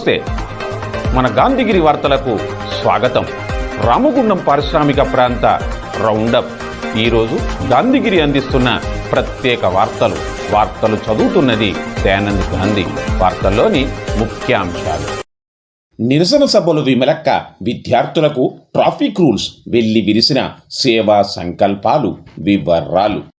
నమస్తే. మన గాంధీగిరి వార్తలకు స్వాగతం. రామగుండం పారిశ్రామిక ప్రాంత రౌండప్. ఈరోజు గాంధీగిరి అందిస్తున్న ప్రత్యేక వార్తలు. వార్తలు చదువుతున్నది దయానంద్ గాంధీ. వార్తల్లోని ముఖ్యాంశాలు. నిరసన సభలు విమలక్క. విద్యార్థులకు ట్రాఫిక్ రూల్స్. వెళ్ళి విరిసిన సేవా సంకల్పాలు వివరాలు.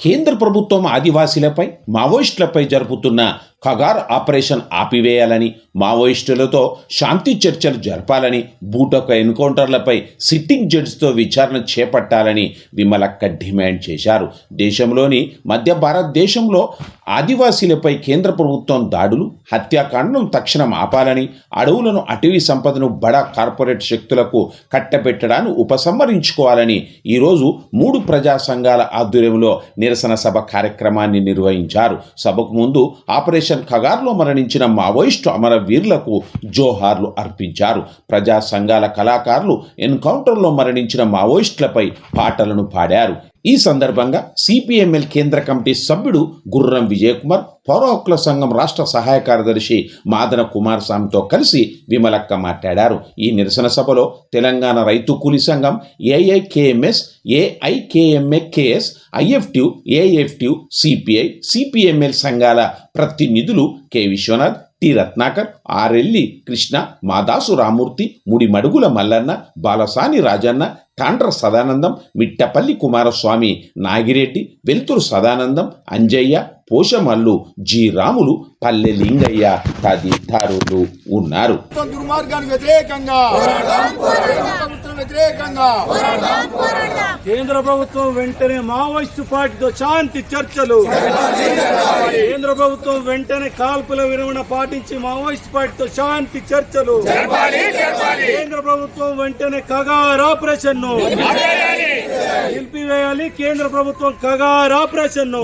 కేంద్ర ప్రభుత్వం ఆదివాసీలపై మావోయిస్టులపై జరుపుతున్న ఖగార్ ఆపరేషన్ ఆపివేయాలని మావోయిస్టులతో శాంతి చర్చలు జరపాలని బూటొక ఎన్కౌంటర్లపై సిట్టింగ్ జడ్జితో విచారణ చేపట్టాలని విమలక్క డిమాండ్ చేశారు. దేశంలోని మధ్య భారతదేశంలో ఆదివాసీలపై కేంద్ర ప్రభుత్వం దాడులు హత్యాకాండను తక్షణం ఆపాలని అడవులను అటవీ సంపదను బడా కార్పొరేట్ శక్తులకు కట్టబెట్టడాన్ని ఉపసంహరించుకోవాలని ఈరోజు మూడు ప్రజా సంఘాల ఆధ్వర్యంలో నిరసన సభ కార్యక్రమాన్ని నిర్వహించారు. సభకు ముందు ఆపరేషన్ ఖగార్లో మరణించిన మావోయిస్టు అమరవీరులకు జోహార్లు అర్పించారు. ప్రజా సంఘాల కళాకారులు ఎన్కౌంటర్లో మరణించిన మావోయిస్టులపై పాటలను పాడారు. ఈ సందర్భంగా సిపిఎంఎల్ కేంద్ర కమిటీ సభ్యుడు గుర్రం విజయకుమార్ పౌర సంఘం రాష్ట్ర సహాయ కార్యదర్శి మాదన కుమారస్వామితో కలిసి విమలక్క మాట్లాడారు. ఈ నిరసన సభలో తెలంగాణ రైతు కూలి సంఘం AIKMS ఏఐకేఎంఏకేఎస్ IFTU AFTU CPI CPML సంఘాల ప్రతినిధులు K. Vishwanath T Ratnakar Arelli Krishna Madasu Ramurthy Mudimadugula Mallanna Balasani Rajanna Tandra Sadanandam Mittapalli Kumaraswamy Nagireddy Veluturu Sadanandam Anjaiah Poshamallu G. Ramulu Palle Lingaiah తదితరులు ఉన్నారు. దుర్మార్గానికి వ్యతిరేకంగా వ్యతిరేకంగా. కేంద్ర ప్రభుత్వం వెంటనే మావోయిస్టు పార్టీతో శాంతి చర్చలు. కేంద్ర ప్రభుత్వం వెంటనే కాల్పుల విరమణ పాటించి మావోయిస్టు పార్టీతో శాంతి చర్చలు. కేంద్ర ప్రభుత్వం వెంటనే కగార్ ఆపరేషన్ను నిలిపివేయాలి కేంద్ర ప్రభుత్వం కగార్ ఆపరేషన్ను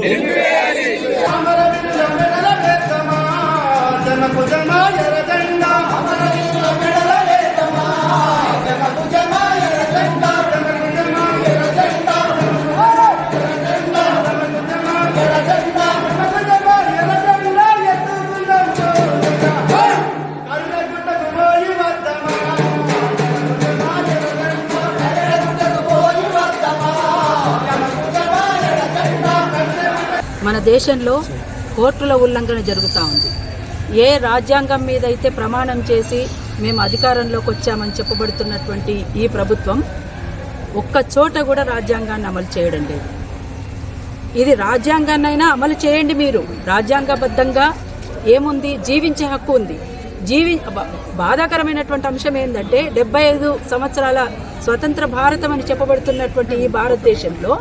దేశంలో కోర్టుల ఉల్లంఘన జరుగుతూ ఉంది. ఏ రాజ్యాంగం మీద అయితే ప్రమాణం చేసి మేము అధికారంలోకి వచ్చామని చెప్పబడుతున్నటువంటి ఈ ప్రభుత్వం ఒక్క చోట కూడా రాజ్యాంగాన్ని అమలు చేయడం లేదు. ఇది రాజ్యాంగాన్నైనా అమలు చేయండి మీరు. రాజ్యాంగబద్ధంగా ఏముంది? జీవించే హక్కు ఉంది. జీవి బాధాకరమైనటువంటి అంశం ఏంటంటే డెబ్బై ఐదు సంవత్సరాల స్వతంత్ర భారతం అని చెప్పబడుతున్నటువంటి ఈ భారతదేశంలో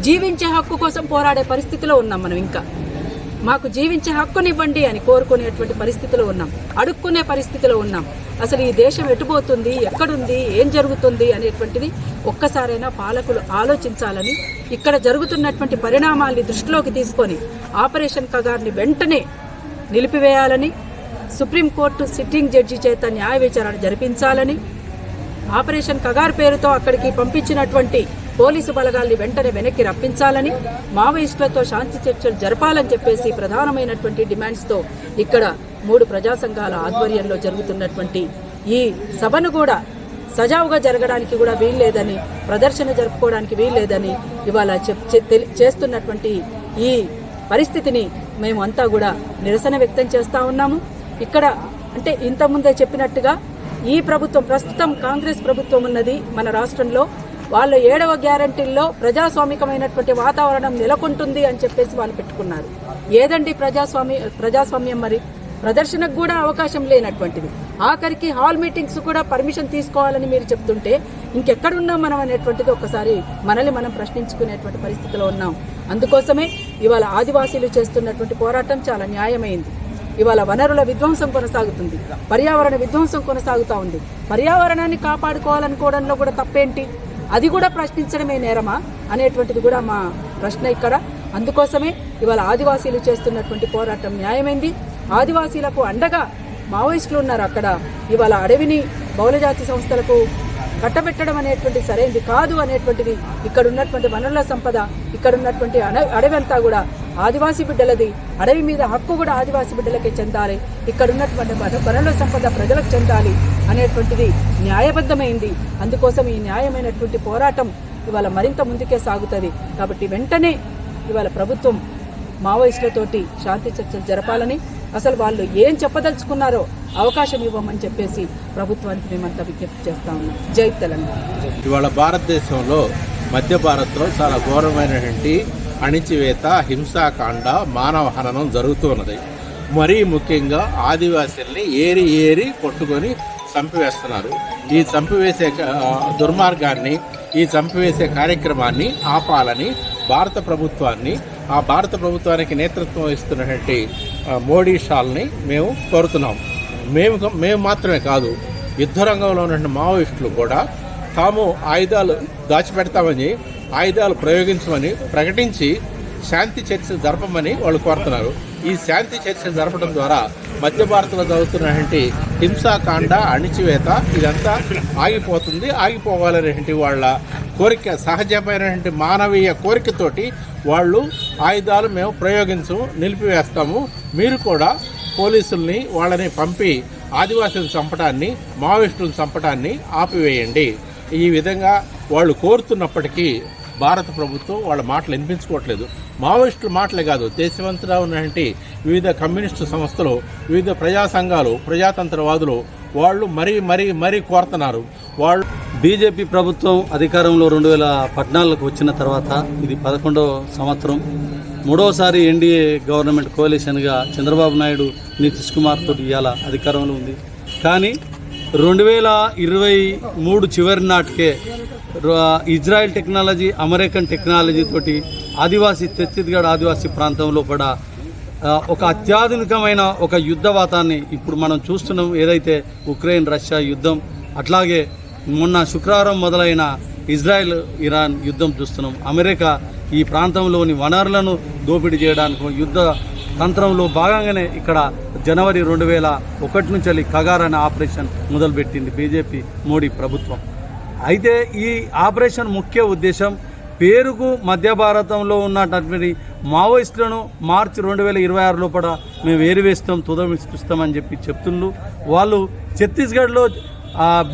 జీవించే హక్కు కోసం పోరాడే పరిస్థితిలో ఉన్నాం మనం ఇంకా. మాకు జీవించే హక్కునివ్వండి అని కోరుకునేటువంటి పరిస్థితిలో ఉన్నాం. అడుక్కునే పరిస్థితిలో ఉన్నాం. అసలు ఈ దేశం ఎటుపోతుంది ఎక్కడుంది ఏం జరుగుతుంది అనేటువంటిది ఒక్కసారైనా పాలకులు ఆలోచించాలని ఇక్కడ జరుగుతున్నటువంటి పరిణామాల్ని దృష్టిలోకి తీసుకొని ఆపరేషన్ కగార్ని వెంటనే నిలిపివేయాలని సుప్రీంకోర్టు సిట్టింగ్ జడ్జి చేత న్యాయ విచారణ జరిపించాలని ఆపరేషన్ కగార్ పేరుతో అక్కడికి పంపించినటువంటి పోలీసు బలగాల్ని వెంటనే వెనక్కి రప్పించాలని మావోయిస్టులతో శాంతి చర్చలు జరపాలని చెప్పేసి ప్రధానమైనటువంటి డిమాండ్స్తో ఇక్కడ మూడు ప్రజా సంఘాల ఆధ్వర్యంలో జరుగుతున్నటువంటి ఈ సభను కూడా సజావుగా జరగడానికి కూడా వీల్లేదని ప్రదర్శన జరుపుకోవడానికి వీల్లేదని ఇవాళ చెప్- చేస్తున్నటువంటి ఈ పరిస్థితిని మేము అంతా కూడా నిరసన వ్యక్తం చేస్తూ ఉన్నాము. ఇక్కడ అంటే ఇంతకుముందే చెప్పినట్టుగా ఈ ప్రభుత్వం ప్రస్తుతం కాంగ్రెస్ ప్రభుత్వం ఉన్నది మన రాష్ట్రంలో. వాళ్ళ ఏడవ గ్యారంటీల్లో ప్రజాస్వామికమైనటువంటి వాతావరణం నెలకొంటుంది అని చెప్పేసి వాళ్ళు పెట్టుకున్నారు. ఏదండి ప్రజాస్వామి ప్రజాస్వామ్యం మరి? ప్రదర్శనకు కూడా అవకాశం లేనటువంటిది. ఆఖరికి హాల్ మీటింగ్స్ కూడా పర్మిషన్ తీసుకోవాలని మీరు చెప్తుంటే ఇంకెక్కడున్నాం మనం అనేటువంటిది ఒకసారి మనల్ని మనం ప్రశ్నించుకునేటువంటి పరిస్థితిలో ఉన్నాం. అందుకోసమే ఇవాళ ఆదివాసీలు చేస్తున్నటువంటి పోరాటం చాలా న్యాయమైంది. ఇవాళ వనరుల విధ్వంసం కొనసాగుతుంది. పర్యావరణ విధ్వంసం కొనసాగుతూ ఉంది. పర్యావరణాన్ని కాపాడుకోవాలనుకోవడంలో కూడా తప్పేంటి? అది కూడా ప్రశ్నించడమే నేరమా అనేటువంటిది కూడా మా ప్రశ్న ఇక్కడ. అందుకోసమే ఇవాళ ఆదివాసీలు చేస్తున్నటువంటి పోరాటం న్యాయమైంది. ఆదివాసీలకు అండగా మావోయిస్టులు ఉన్నారు అక్కడ. ఇవాళ అడవిని బహుళజాతి సంస్థలకు కట్టబెట్టడం అనేటువంటి సరైనది కాదు అనేటువంటిది ఇక్కడ ఉన్నటువంటి వనరుల సంపద ఇక్కడ ఉన్నటువంటి అడవి అంతా కూడా ఆదివాసీ బిడ్డలది. అడవి మీద హక్కు కూడా ఆదివాసీ బిడ్డలకే చెందాలి. ఇక్కడ ఉన్నటువంటి వన- వనరుల సంపద ప్రజలకు చెందాలి అనేటువంటిది న్యాయబద్ధమైంది. అందుకోసం ఈ న్యాయమైనటువంటి పోరాటం ఇవాళ మరింత ముందుకే సాగుతుంది. కాబట్టి వెంటనే ఇవాళ ప్రభుత్వం మావోయిస్టులతోటి శాంతి చర్చలు జరపాలని అసలు వాళ్ళు ఏం చెప్పదలుచుకున్నారో అవకాశం ఇవ్వమని చెప్పేసి ప్రభుత్వానికి మేమంతా విజ్ఞప్తి చేస్తా ఉన్నాం. జై తెలంగాణ. ఇవాళ భారతదేశంలో మధ్య భారత్లో చాలా ఘోరమైనటువంటి అణిచివేత హింసాకాండ మానవ హననం జరుగుతున్నది మరీ ముఖ్యంగా ఆదివాసీల్ని ఏరి ఏరి కొట్టుకొని చంపివేస్తున్నారు. ఈ చంపివేసే దుర్మార్గాన్ని ఈ చంపివేసే కార్యక్రమాన్ని ఆపాలని భారత ప్రభుత్వాన్ని ఆ భారత ప్రభుత్వానికి నేతృత్వం వహిస్తున్నటువంటి మోడీ షాల్ని మేము కోరుతున్నాం. మేము మేము మాత్రమే కాదు యుద్ధ రంగంలో ఉన్నటువంటి మావోయిస్టులు కూడా తాము ఆయుధాలు దాచిపెడతామని ఆయుధాలు ప్రయోగించమని ప్రకటించి శాంతి చర్చలు జరపమని వాళ్ళు కోరుతున్నారు. ఈ శాంతి చర్చలు జరపడం ద్వారా మధ్య భారత్లో జరుగుతున్నటువంటి హింసాకాండ అణిచివేత ఇదంతా ఆగిపోతుంది. ఆగిపోవాలనేటువంటి వాళ్ళ కోరిక సహజమైనటువంటి మానవీయ కోరికతోటి వాళ్ళు ఆయుధాలు మేము ప్రయోగించము నిలిపివేస్తాము. మీరు కూడా పోలీసుల్ని వాళ్ళని పంపి ఆదివాసులను చంపడాన్ని మావోయిస్టులను చంపడాన్ని ఆపివేయండి. ఈ విధంగా వాళ్ళు కోరుతున్నప్పటికీ భారత ప్రభుత్వం వాళ్ళ మాటలు వినిపించుకోవట్లేదు. మావోయిస్టుల మాటలే కాదు దేశమంతటా ఉన్నటువంటి వివిధ కమ్యూనిస్టు సంస్థలు వివిధ ప్రజా సంఘాలు ప్రజాతంత్రవాదులు వాళ్ళు మరీ మరీ మరీ కోరుతున్నారు. వాళ్ళు బీజేపీ ప్రభుత్వం అధికారంలో రెండు వేల పద్నాలుగుకు వచ్చిన తర్వాత ఇది పదకొండవ సంవత్సరం. మూడవసారి ఎన్డీఏ గవర్నమెంట్ కోalitionగా చంద్రబాబు నాయుడు నితీష్ కుమార్ తోటి ఇవాళ అధికారంలో ఉంది. కానీ రెండు వేల ఇరవై మూడు చివరి నాటికే ఇజ్రాయెల్ టెక్నాలజీ అమెరికన్ టెక్నాలజీ తోటి ఆదివాసీ ఛత్తీస్గఢ్ ఆదివాసీ ప్రాంతంలో కూడా ఒక అత్యాధునికమైన ఒక యుద్ధవాతాన్ని ఇప్పుడు మనం చూస్తున్నాం. ఏదైతే ఉక్రెయిన్ రష్యా యుద్ధం అట్లాగే మొన్న శుక్రవారం మొదలైన ఇజ్రాయెల్ ఇరాన్ యుద్ధం చూస్తున్నాం. అమెరికా ఈ ప్రాంతంలోని వనరులను దోపిడీ చేయడానికి యుద్ధ తంత్రంలో భాగంగానే ఇక్కడ జనవరి రెండు వేల ఒకటి నుంచి వెళ్ళి కగార్ అనే ఆపరేషన్ మొదలుపెట్టింది బీజేపీ మోడీ ప్రభుత్వం. అయితే ఈ ఆపరేషన్ ముఖ్య ఉద్దేశం పేరుకు మధ్య భారతంలో ఉన్నటువంటి మావోయిస్టులను మార్చి రెండు వేల ఇరవై ఆరు లోపల మేము వేరువేస్తాం తుదమిస్తామని చెప్పి చెప్తుండ్రు. వాళ్ళు ఛత్తీస్గఢ్లో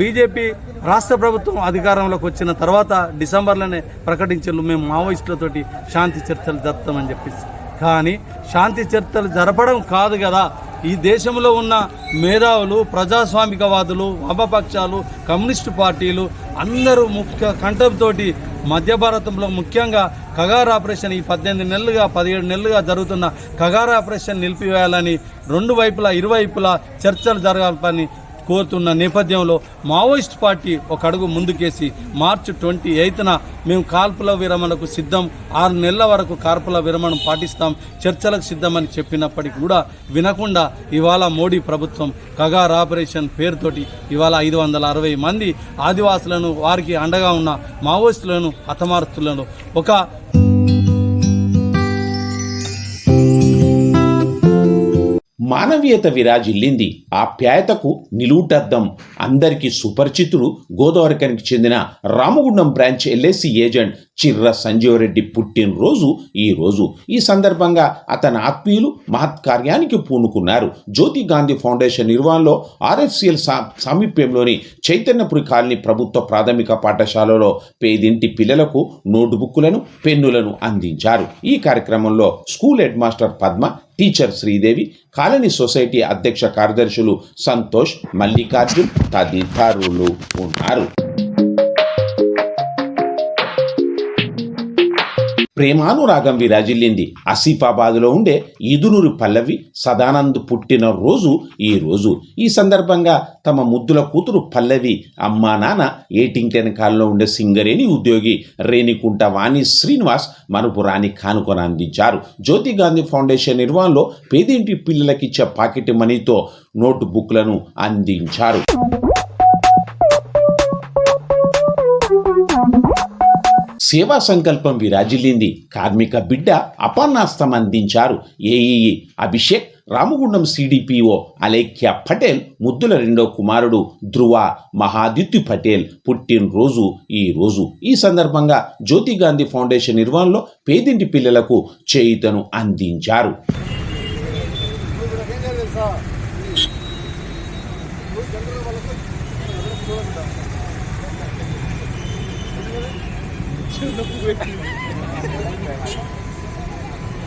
బీజేపీ రాష్ట్ర ప్రభుత్వం అధికారంలోకి వచ్చిన తర్వాత డిసెంబర్లోనే ప్రకటించారు మేము మావోయిస్టులతోటి శాంతి చర్చలు జరుపుతామని చెప్పేసి. కానీ శాంతి చర్చలు జరపడం కాదు కదా. ఈ దేశంలో ఉన్న మేధావులు ప్రజాస్వామికవాదులు వామపక్షాలు కమ్యూనిస్టు పార్టీలు అందరూ ముఖ్య కంఠంతోటి మధ్య భారతంలో ముఖ్యంగా కగార్ ఆపరేషన్ ఈ పద్దెనిమిది నెలలుగా పదిహేడు నెలలుగా జరుగుతున్న కగార్ ఆపరేషన్ నిలిపివేయాలని రెండు వైపులా ఇరువైపులా చర్చలు జరగాలని కోరుతున్న నేపథ్యంలో మావోయిస్ట్ పార్టీ ఒక అడుగు ముందుకేసి మార్చి ట్వంటీ ఎయిత్న మేము కాల్పుల విరమణకు సిద్ధం ఆరు నెలల వరకు కాల్పుల విరమణ పాటిస్తాం చర్చలకు సిద్ధమని చెప్పినప్పటికీ కూడా వినకుండా ఇవాళ మోడీ ప్రభుత్వం కగార్ ఆపరేషన్ పేరుతోటి ఇవాళ ఐదు వందల అరవై మంది ఆదివాసులను వారికి అండగా ఉన్న మావోయిస్టులను హతమారుస్తులను ఒక మానవీయత విరాజిల్లింది. ఆప్యాయతకు నిలువుటద్దం. అందరికీ సుపరిచితుడు గోదావరికనికి చెందిన Ramagundam branch LIC agent Chirra Sanjeeva Reddy పుట్టినరోజు ఈ రోజు. ఈ సందర్భంగా అతని ఆత్మీయులు మహత్ కార్యానికి పూనుకున్నారు. జ్యోతి గాంధీ ఫౌండేషన్ నిర్వహణలో ఆర్ఎఫ్సిఎల్ సా సామీప్యంలోని చైతన్యపురి కాలనీ ప్రభుత్వ ప్రాథమిక పాఠశాలలో పేదింటి పిల్లలకు నోటుబుక్కులను పెన్నులను అందించారు. ఈ కార్యక్రమంలో school head master Padma teacher Sridevi colony society అధ్యక్ష కార్యదర్శులు సంతోష్ మల్లికార్జున్ తదితరులు ఉన్నారు. ప్రేమానురాగం విరాజిల్లింది. ఆసిఫాబాద్లో ఉండే ఈదునూరి పల్లవి సదానంద్ పుట్టిన రోజు ఈ రోజు. ఈ సందర్భంగా తమ ముద్దుల కూతురు పల్లవి అమ్మా నాన్న ఏటింగ్టన్ కాలంలో ఉండే సింగరేణి ఉద్యోగి రేణికుంట వాణి శ్రీనివాస్ మనుపురాని కానుకొని అందించారు. జ్యోతి గాంధీ ఫౌండేషన్ నిర్వహణలో పేదింటి పిల్లలకిచ్చే పాకెట్ మనీతో నోట్ బుక్లను అందించారు. సేవా సంకల్పం విరాజిల్లింది. కార్మిక బిడ్డ అపర్ణాస్తం అందించారు. ఏఈఈ అభిషేక్ రామగుండం సిడిపిఓ అలేఖ్య పటేల్ ముద్దుల రెండో కుమారుడు ధ్రువ మహాదిత్యు పటేల్ పుట్టినరోజు ఈ రోజు. ఈ సందర్భంగా జ్యోతి గాంధీ ఫౌండేషన్ నిర్వహణలో పేదింటి పిల్లలకు చేయితను అందించారు.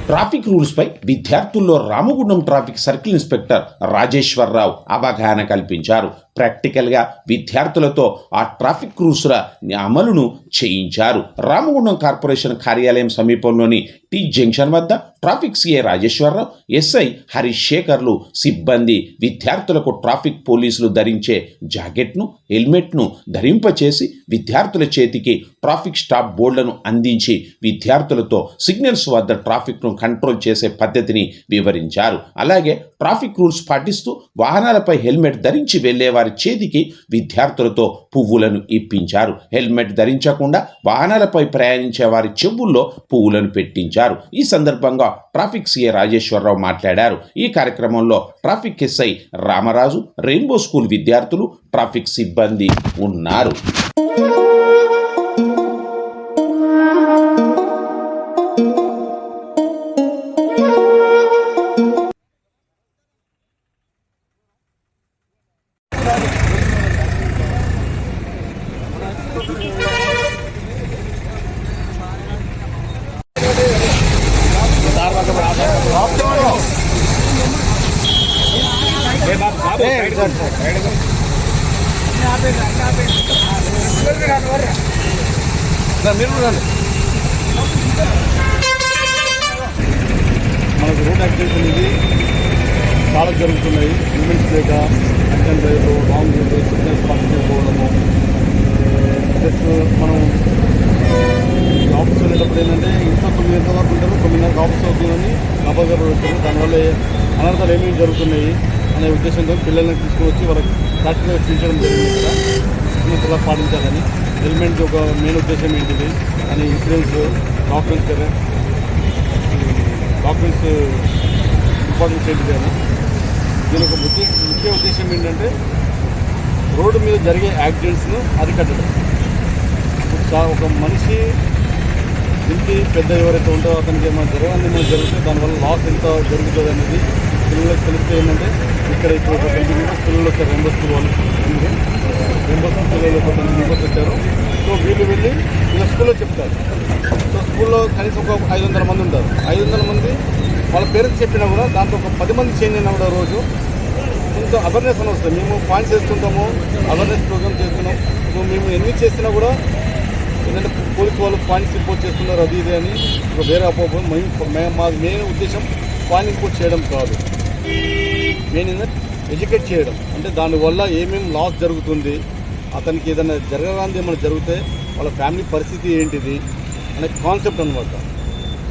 ట్రాఫిక్ రూల్స్ పై విద్యార్థుల్లో Ramagundam traffic circle inspector Rajeshwararao అవగాహన కల్పించారు. ప్రాక్టికల్గా విద్యార్థులతో ఆ ట్రాఫిక్ రూల్స్ల అమలును చేయించారు. రామగుండం కార్పొరేషన్ కార్యాలయం సమీపంలోని టీ జంక్షన్ వద్ద ట్రాఫిక్ సిఏ రాజేశ్వరరావు ఎస్ఐ హరిశేఖర్లు సిబ్బంది విద్యార్థులకు ట్రాఫిక్ పోలీసులు ధరించే జాకెట్ను హెల్మెట్ను ధరింపచేసి విద్యార్థుల చేతికి ట్రాఫిక్ స్టాప్ బోర్డులను అందించి విద్యార్థులతో సిగ్నల్స్ వద్ద ట్రాఫిక్ను కంట్రోల్ చేసే పద్ధతిని వివరించారు. అలాగే ట్రాఫిక్ రూల్స్ పాటిస్తూ వాహనాలపై హెల్మెట్ ధరించి వెళ్ళేవారు వారి చేతికి విద్యార్థులతో పువ్వులను ఇప్పించారు. హెల్మెట్ ధరించకుండా వాహనాలపై ప్రయాణించే వారి చెవుల్లో పువ్వులను పెట్టించారు. ఈ సందర్భంగా ట్రాఫిక్ సీఏ రాజేశ్వరరావు మాట్లాడారు. ఈ కార్యక్రమంలో traffic SI Ramaraju rainbow school విద్యార్థులు ట్రాఫిక్ సిబ్బంది ఉన్నారు. మనకు రోడ్ యాక్సిడెంట్స్ అనేది చాలా జరుగుతున్నాయి. మూమెంట్స్ లేక యాక్సిడెంట్ డ్రైవ్లు రాంగ్ రూట్ సిగ్నల్స్ పాస్ పట్టుకోవడము ప్లస్ మనం ఆఫీస్ వెళ్ళేటప్పుడు ఏంటంటే ఇంట్లో తొమ్మిది గంటల వరకు ఉంటారు. తొమ్మిదిన్నరకు ఆఫీస్ అవుతుందని అపగర్ పెడతారు దానివల్ల అనర్థాలు ఏమేమి జరుగుతున్నాయి. అనే ఉద్దేశంతో పిల్లల్ని తీసుకుని వచ్చి వాళ్ళకి ప్రాక్టికల్గా చూపించడం జరిగింది ఇక్కడ. సిగ్నల్స్ ఎలా పాటించాలని. హెల్మెట్ ఒక మెయిన్ ఉద్దేశం ఏంటిది? అని ఇన్సూరెన్స్ డాక్యుమెంట్స్ కదా. డాక్యుమెంట్స్ ఇంపార్టెన్స్ ఏంటిది అని. దీని ఒక ముఖ్య ముఖ్య ఉద్దేశం ఏంటంటే రోడ్డు మీద జరిగే యాక్సిడెంట్స్ను అరికట్టడం ఒక మనిషి ఇంటి పెద్ద ఎవరైతే ఉంటారో అతనికి ఏమైనా జరగాలని ఏమైనా జరిగితే దానివల్ల లాస్ ఎంత జరుగుతుంది అనేది పిల్లలకు తెలిస్తే ఏంటంటే ఇక్కడ ఇప్పుడు ఒక ట్వంటీ మెంబర్స్ పిల్లలు వచ్చారు రెండు స్కూల్ వాళ్ళు రెండో పిల్లలు ఒక ట్వంటీ మెంబర్స్ వచ్చారు సో వీళ్ళు వెళ్ళి ఇలా స్కూల్లో చెప్తారు. సో స్కూల్లో కనీసం ఒక ఐదు వందల మంది ఉంటారు. ఐదు వందల మంది వాళ్ళ పేరెంట్స్ చెప్పినా కూడా దాంట్లో ఒక పది మంది చేంజ్ అయినా కూడా రోజు కొంచెం అవేర్నెస్ అని వస్తుంది. మేము పాయింట్స్ చేస్తుంటాము అవేర్నెస్ ప్రోగ్రామ్ చేస్తున్నాం. సో మేము ఎన్ని చేసినా కూడా ఏంటంటే పోలీస్ వాళ్ళు పాయింట్స్ రిపోర్ట్ చేస్తున్నారు అది ఇది అని ఒక వేరే అపోహం మేము మా మెయిన్ ఉద్దేశం పాయింట్ ఇంపోర్ట్ చేయడం కాదు. మెయిన్ ఎడ్యుకేట్ చేయడం. అంటే దానివల్ల ఏమేమి లాస్ జరుగుతుంది అతనికి ఏదైనా జరగరాంది ఏమైనా జరిగితే వాళ్ళ ఫ్యామిలీ పరిస్థితి ఏంటిది అనే కాన్సెప్ట్ అనమాట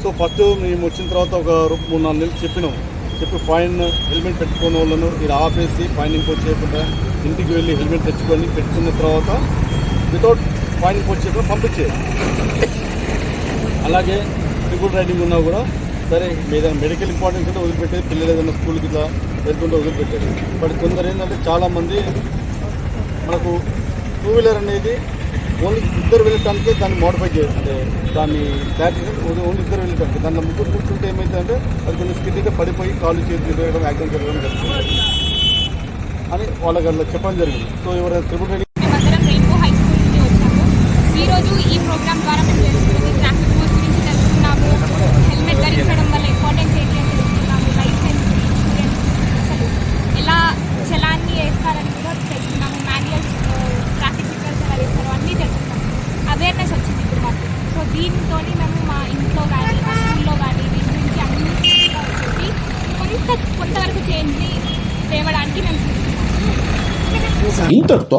సో ఫస్ట్ మేము వచ్చిన తర్వాత ఒక మూడు నాలుగు నెలలు చెప్పినాం. చెప్పి ఫైన్ హెల్మెట్ పెట్టుకున్న వాళ్ళను ఇలా ఆపేసి ఫైన్ ఇంపోర్ట్ చేయకుండా ఇంటికి వెళ్ళి హెల్మెట్ తెచ్చుకొని పెట్టుకున్న తర్వాత వితౌట్ ఫైన్ ఇంపోర్ట్ చేయకుండా పంపించేది అలాగే ట్రిపుల్ రైడింగ్ ఉన్నా కూడా సరే ఏదైనా మెడికల్ ఇంపార్టెన్స్ అంటే వదిలిపెట్టేది పిల్లలు ఏదైనా స్కూల్కి ఇట్లా వెళ్తుంటే వదిలిపెట్టేది. బట్ కొందరు ఏంటంటే చాలామంది మనకు టూ వీలర్ అనేది ఓన్లీ ఇద్దరు వెళ్ళటానికే దాన్ని మోడిఫై చేయాలి అంటే దాన్ని బ్యాటరీ ఓన్లీ ఇద్దరు వెళ్ళటానికి. దాంట్లో ముగ్గురు కూర్చుంటే ఏమైందంటే అది కొంచెం స్కిడ్గా పడిపోయి కాళ్ళు చేతులు తిరగడం యాక్సిడెంట్ జరగడం జరుగుతుంది. అని వాళ్ళకి అలా చెప్పడం జరిగింది. సో ఎవరైనా ట్రిపుల్ రైడింగ్ మేమందరం రెయిన్బో హై స్కూల్ నుండి వచ్చాము ఈరోజు ఈ ప్రోగ్రామ్ ద్వారా మేము తెలుసుకున్నది ట్రాఫిక్ రూల్స్ గురించి తెలుసుకున్నాము హెల్మెట్ ధరించడం వల్ల ఇంపార్టెన్స్ ఏంటి అని తెలుసుకున్నాము లైసెన్స్ ఇన్సూరెన్స్ అసలు ఎలా చలాన్ని వేస్తారని కూడా తెలుసుకున్నాము మాన్యువల్స్ ట్రాఫిక్ సిగ్నల్స్ ఎలా వేస్తారో అన్నీ తెలుసుకున్నాము అవేర్నెస్ వచ్చింది ఇప్పుడు మాకు సో దీంతో మేము మా ఇంట్లో ఇంతటితో